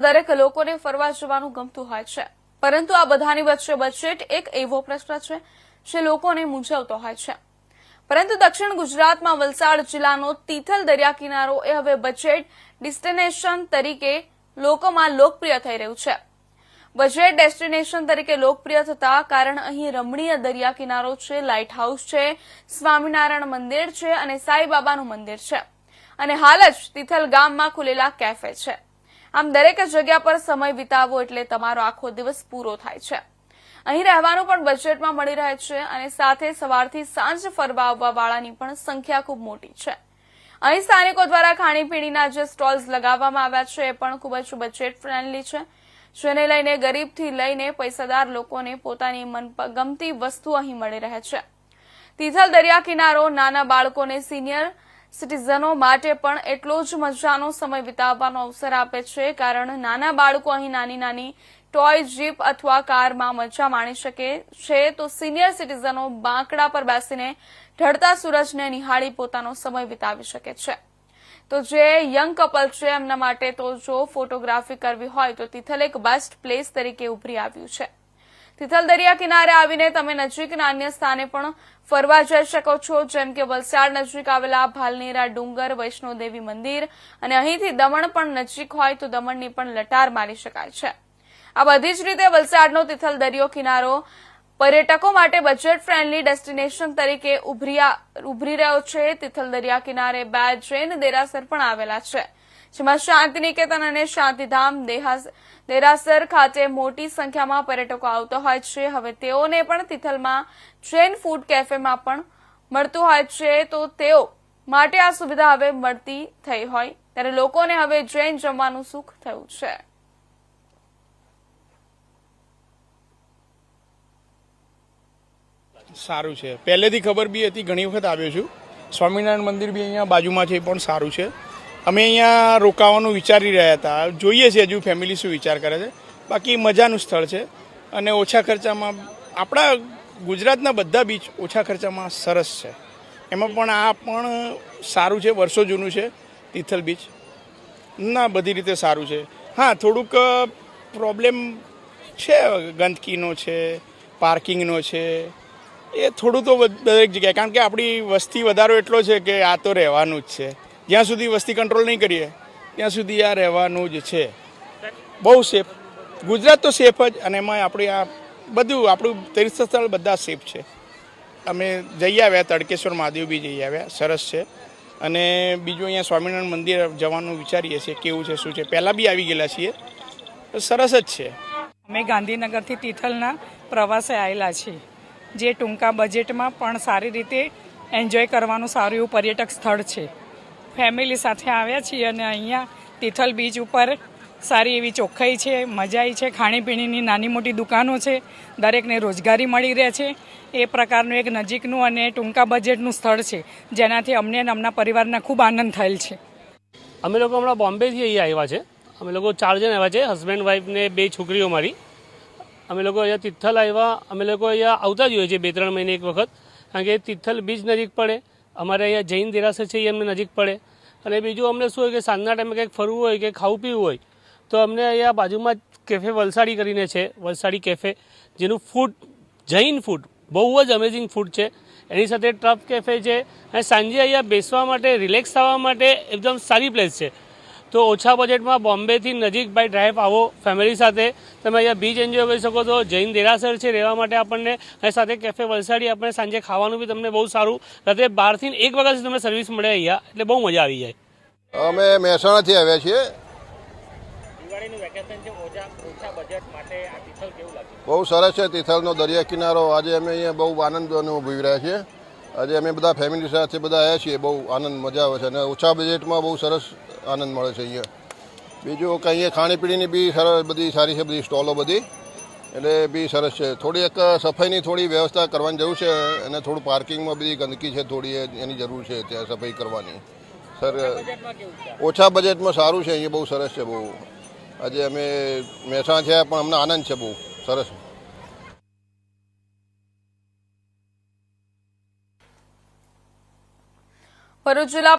દરેક લોકોને ફરવા જવાનું ગમતું હોય છે. પરંતુ આ બધાની વચ્ચે બજેટ એક એવો પ્રશ્ન છે, જે લોકોને મૂંઝવતો હોય છે. પરંતુ દક્ષિણ ગુજરાતમાં વલસાડ જિલ્લાનો તિથલ દરિયા કિનારો એ હવે બજેટ ડેસ્ટિનેશન તરીકે લોકોમાં લોકપ્રિય થઈ રહ્યું છે. બજેટ ડેસ્ટિનેશન તરીકે લોકપ્રિય થતા કારણ અહીં રમણીય દરિયા કિનારો છે લાઇટ હાઉસ છે, સ્વામિનારાયણ મંદિર છે અને સાંઈબાબાનું મંદિર છે. અને હાલ જ તિથલ ગામમાં ખુલેલા કેફે છે. આમ દરેક જગ્યા પર સમય વિતાવવો એટલે તમારો આખો દિવસ પૂરો થાય છે. અહીં રહેવાનું પણ બજેટમાં મળી રહે છે અને સાથે સવારથી સાંજ ફરવા આવવા વાળાની પણ સંખ્યા ખૂબ મોટી છે. અહીં સ્થાનિકો દ્વારા ખાણીપીણીના જે સ્ટોલ્સ લગાવવામાં આવ્યા છે એ પણ ખૂબ જ બજેટ ફ્રેન્ડલી છે. જેને લઈને ગરીબથી લઈને પૈસાદાર લોકોને પોતાની મનગમતી વસ્તુ અહીં મળી રહે છે. તિથલ દરિયા કિનારો નાના બાળકોને સિનિયર સિટીઝનો માટે પણ એટલો જ મજાનો સમય વિતાવવાનો અવસર આપે છે, કારણ નાના બાળકો અહીં નાની નાની ટોય, જીપ અથવા કારમાં મજા માણી શકે છે. તો સિનિયર સિટીઝનો બાંકડા પર બેસીને ઢળતા સૂરજને નિહાળી પોતાનો સમય વિતાવી શકે છે. તો જે યંગ કપલ છે, એમના માટે તો જો ફોટોગ્રાફી કરવી હોય તો તિથલ એક બેસ્ટ પ્લેસ તરીકે ઉભરી આવ્યું છે. તિથલ દરિયા કિનારે આવીને તમે નજીકના અન્ય સ્થાને પણ ફરવા જઈ શકો છો. જેમ કે વલસાડ નજીક આવેલા ભાલનેરા ડુંગર વૈષ્ણોદેવી મંદિર અને અહીંથી દમણ પણ નજીક હોય તો દમણની પણ લટાર મારી શકાય છે. આ બધી જ રીતે વલસાડનો તિથલ દરિયો કિનારો પર્યટકો માટે બજેટ ફ્રેન્ડલી ડેસ્ટિનેશન તરીકે ઉભરી રહ્યો છે. તિથલ દરિયા કિનારે બે જૈન દેરાસર પણ આવેલા છે. જેમાં શાંતિ નિકેતન અને શાંતિધામ દેરાસર ખાતે મોટી સંખ્યામાં પર્યટકો આવતા હોય છે. હવે તેઓને પણ તિથલમાં જૈન ફૂડ કેફેમાં પણ મળતું હોય છે. તો તેઓ માટે આ સુવિધા હવે મળતી થઈ હોય. ત્યારે લોકોને હવે જૈન જમવાનું સુખ થયું છે. સારું છે. પહેલેથી ખબર બી હતી, ઘણી વખત આવ્યો છું. સ્વામિનારાયણ મંદિર બી અહીંયા બાજુમાં છે એ પણ સારું છે. અમે અહીંયા રોકાવાનું વિચારી રહ્યા હતા. જોઈએ છીએ હજુ ફેમિલી શું વિચાર કરે છે. બાકી મજાનું સ્થળ છે. અને ઓછા ખર્ચામાં આપણા ગુજરાતના બધા બીચ ઓછા ખર્ચામાં સરસ છે. એમાં પણ આ પણ સારું છે. વર્ષો જૂનું છે. તિથલ બીચ ના, બધી રીતે સારું છે. હા, થોડુંક પ્રોબ્લેમ છે. ગંદકીનો છે પાર્કિંગનો છે. એ થોડું તો દરેક જગ્યાએ. કારણ કે આપણી વસ્તી વધારો એટલો છે કે આ તો રહેવાનું જ છે. જ્યાં સુધી વસ્તી કંટ્રોલ નહીં કરીએ. ત્યાં સુધી આ રહેવાનું જ છે. બહુ સેફ ગુજરાત તો સેફ જ અને એમાં આપણી આ બધું, આપણું તીર્થ સ્થળ બધા સેફ છે. અમે જઈ આવ્યા, તડકેશ્વર મહાદેવ બી જઈ આવ્યા. સરસ છે. અને બીજું અહીંયા સ્વામિનારાયણ મંદિર જવાનું વિચારીએ છીએ, કેવું છે, શું છે. પહેલાં બી આવી ગયેલા છીએ. સરસ જ છે. અમે ગાંધીનગરથી તિથલના પ્રવાસે આવેલા છીએ. જે ટૂંકા બજેટમાં પણ સારી રીતે એન્જોય કરવાનું સારું એવું પર્યટક સ્થળ છે. ફેમિલી સાથે આવ્યા છીએ અને અહીંયા તિથલ બીચ ઉપર સારી એવી ચોખ્ખાઈ છે, મજાઈ છે, ખાણીપીણીની નાની મોટી દુકાનો છે, દરેકને રોજગારી મળી રહે છે. એ પ્રકારનું એક નજીકનું અને ટૂંકા બજેટનું સ્થળ છે, જેનાથી અમને અને અમના પરિવારને ખૂબ આનંદ થયેલ છે. અમે લોકો હમણાં બોમ્બેથી અહીંયા આવ્યા છે. અમે લોકો ચાર જણ આવ્યા છે હસબન્ડ વાઈફને બે છોકરીઓ મારી. અમે લોકો અહીંયા તિથલ આવ્યા, અમે લોકો અહીંયા આવતા જ હોય છે બે ત્રણ મહિને એક વખત. કારણ કે તિથલ બીચ નજીક પડે, અમારે અહીંયા જૈન દેરાસર છે એ અમને નજીક પડે. અને બીજું અમને શું હોય કે સાંજના ટાઈમે કંઈક ફરવું હોય કે ખાવું પીવું હોય, તો અમને અહીંયા બાજુમાં કેફે વલસાડી કરીને છે, વલસાડી કેફે જેનું ફૂડ જૈન ફૂડ બહુ જ અમેઝિંગ ફૂડ છે. એની સાથે ટ્રફ કેફે છે. અને સાંજે અહીંયા બેસવા માટે રિલેક્સ થવા માટે એકદમ સારી પ્લેસ છે. તો ઓછા બજેટમાં બોમ્બેથી નજીક બાય ડ્રાઈવ આવો ફેમિલી સાથે. તમે અહીંયા બીચ એન્જોય કરી શકો છો. જૈન દેરાસર છે રહેવા માટે આપણને અને સાથે કેફે વલસાડી આપણને સાંજે ખાવાનું બી તમને બહુ સારું. રાત્રે બારથી એક વાગ્યા સુધી તમને સર્વિસ મળે અહીંયા એટલે બહુ મજા આવી જાય. અમે મહેસાણાથી આવ્યા છીએ. બહુ સરસ છે તિથલનો દરિયા કિનારો. આજે અમે અહીંયા બહુ આનંદ અનુભવી રહ્યા છીએ. આજે અમે બધા ફેમિલી સાથે બધા આવ્યા છીએ બહુ આનંદ મજા આવે છે અને ઓછા બજેટમાં બહુ સરસ આનંદ મળે છે અહીંયા. બીજું કે અહીંયા ખાણીપીણીની બી સરસ બધી સારી છે બધી સ્ટોલો બધી. એટલે બી સરસ છે. થોડી એક સફાઈની થોડી વ્યવસ્થા કરવાની જરૂર છે અને થોડું પાર્કિંગમાં બધી ગંદકી છે થોડી એની જરૂર છે ત્યાં સફાઈ કરવાની. સર ઓછા બજેટમાં સારું છે અહીંયા બહુ સરસ છે બહુ. આજે અમે મહેસાણા થયા પણ અમને આનંદ છે બહુ. સરસ. ભરૂચ જિલ્લા